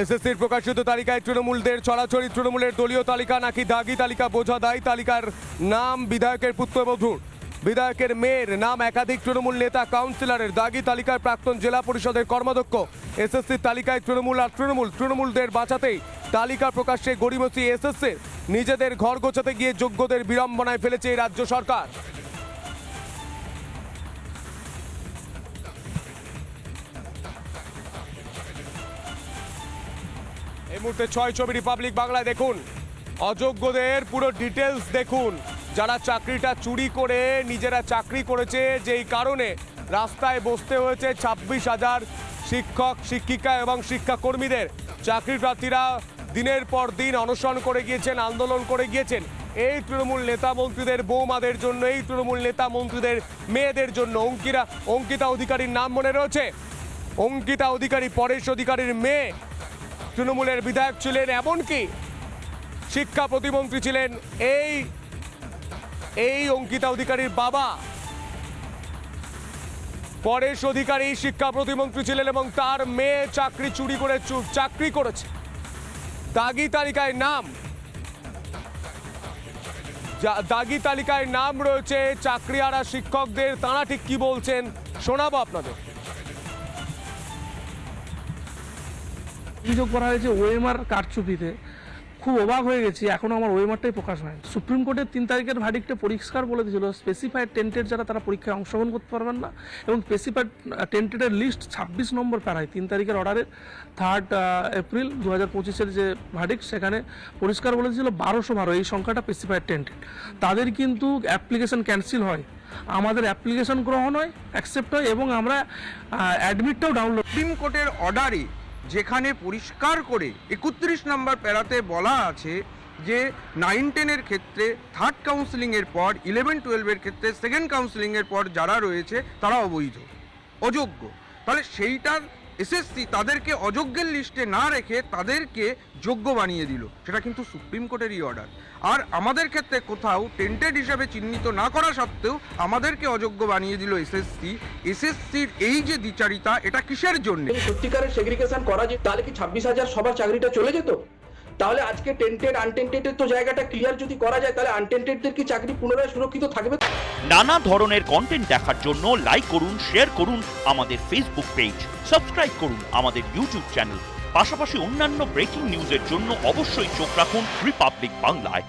এসএসসির প্রকাশিত তালিকায় তৃণমূলদের ছড়াছড়ি, তৃণমূলের দলীয় তালিকা নাকি দাগি তালিকা বোঝা দায়, তালিকার নাম বিধায়কের পুত্রবধূর বিধায়কের মেয়ের নাম একাধিক তৃণমূল নেতা কাউন্সিলরের, দাগি তালিকার প্রাক্তন জেলা পরিষদের কর্মাধ্যক্ষ। এসএসসির তালিকায় তৃণমূল আর তৃণমূল, তৃণমূলদের বাঁচাতেই তালিকা প্রকাশ্যে গড়িমসি এসএসসির। নিজেদের ঘর গোছাতে গিয়ে যোগ্যদের বিড়ম্বনায় ফেলেছে এই রাজ্য সরকার। এই মুহূর্তে ছয় ছবি রিপাবলিক বাংলায় দেখুন। অযোগ্যদের পুরো ডিটেলস দেখুন। যারা চাকরিটা চুরি করে, নিজেরা চাকরি করেছে, যেই কারণে রাস্তায় বসতে হয়েছে ছাব্বিশ হাজার শিক্ষক, শিক্ষিকা এবং শিক্ষাকর্মীদের। চাকরি প্রার্থীরা দিনের পর দিন অনশন করে গিয়েছেন, আন্দোলন করে গিয়েছেন। এই তৃণমূল নেতা মন্ত্রীদের, বৌমাদের জন্য, এই তৃণমূল নেতা মন্ত্রীদের, মেয়েদের জন্য অঙ্কিরা, অঙ্কিতা অধিকারীর নাম মনে রয়েছে? অঙ্কিতা অধিকারী, পরেশ অধিকারীর মেয়ে তৃণমূলের বিধায়ক ছিলেন এমনকি শিক্ষা প্রতিমন্ত্রী ছিলেন এই এই অঙ্কিতা অধিকারীর বাবা। পরেশ অধিকারী শিক্ষা প্রতিমন্ত্রী ছিলেন এবং তার মেয়ে চাকরি চুরি করে চাকরি করেছে। দাগি তালিকায় নাম। দাগি তালিকায় নাম রয়েছে চাকরিয়ারা শিক্ষকদের, তাঁরা ঠিক কি বলছেন শোনাবো আপনাদের। অভিযোগ করা হয়েছে ওএমআর কারচুপিতে। খুব অবাক হয়ে গেছি, এখনও আমার ওএমআরটাই প্রকাশ হয় সুপ্রিম কোর্টের তিন তারিখের ভার্ডিক্টে পরিষ্কার বলে দিয়েছিল স্পেসিফাইড টেন্টেড যারা তারা পরীক্ষায় অংশগ্রহণ করতে পারবেন না এবং স্পেসিফাইড টেন্টেডের লিস্ট ছাব্বিশ নম্বর প্যারায়, তিন তারিখের অর্ডারে থার্ড এপ্রিল দু হাজার পঁচিশের যে ভার্ডিক্ট সেখানে পরিষ্কার বলে দিয়েছিল বারোশো বারো, এই সংখ্যাটা স্পেসিফাইড টেন্টেড তাদের কিন্তু অ্যাপ্লিকেশন ক্যান্সেল হয়। আমাদের অ্যাপ্লিকেশন গ্রহণ হয় অ্যাকসেপ্ট হয় এবং আমরা অ্যাডমিটটাও ডাউনলোড সুপ্রিম কোর্টের অর্ডারে যেখানে পরিষ্কার করে একত্রিশ নম্বর প্যারাতে বলা আছে যে নাইন টেনের ক্ষেত্রে থার্ড কাউন্সিলিংয়ের পর, ইলেভেন টুয়েলভের ক্ষেত্রে সেকেন্ড কাউন্সিলিংয়ের পর যারা রয়েছে, তারা অবৈধ, অযোগ্য। তাহলে সেইটার এসএসসি তাদেরকে অযোগ্যের লিস্টে না রেখে তাদেরকে যোগ্য বানিয়ে দিল। সেটা কিন্তু সুপ্রিম কোর্টেরই অর্ডার আর আমাদের ক্ষেত্রে কোথাও টেন্টেড হিসাবে চিহ্নিত না করা সত্ত্বেও আমাদেরকে অযোগ্য বানিয়ে দিল এসএসসি। এসএসসির এই যে দ্বিচারিতা, এটা কিসের জন্য? সত্যিকারের সেগ্রিগেশন করা যে তাহলে কি ছাব্বিশ হাজার সবার চাকরিটা চলে যেত? তাহলে আজকে টেন্টেড আনটেন্টেডের তো জায়গাটা ক্লিয়ার যদি করা যায়, তাহলে আনটেন্টেডদের কি চাকরি পুনরায় সুরক্ষিত থাকবে? নানা ধরনের কন্টেন্ট দেখার জন্য লাইক করুন শেয়ার করুন আমাদের ফেসবুক পেজ সাবস্ক্রাইব করুন আমাদের ইউটিউব চ্যানেল পাশাপাশি অন্যান্য ব্রেকিং নিউজের জন্য অবশ্যই চোখ রাখুন রিপাবলিক বাংলায়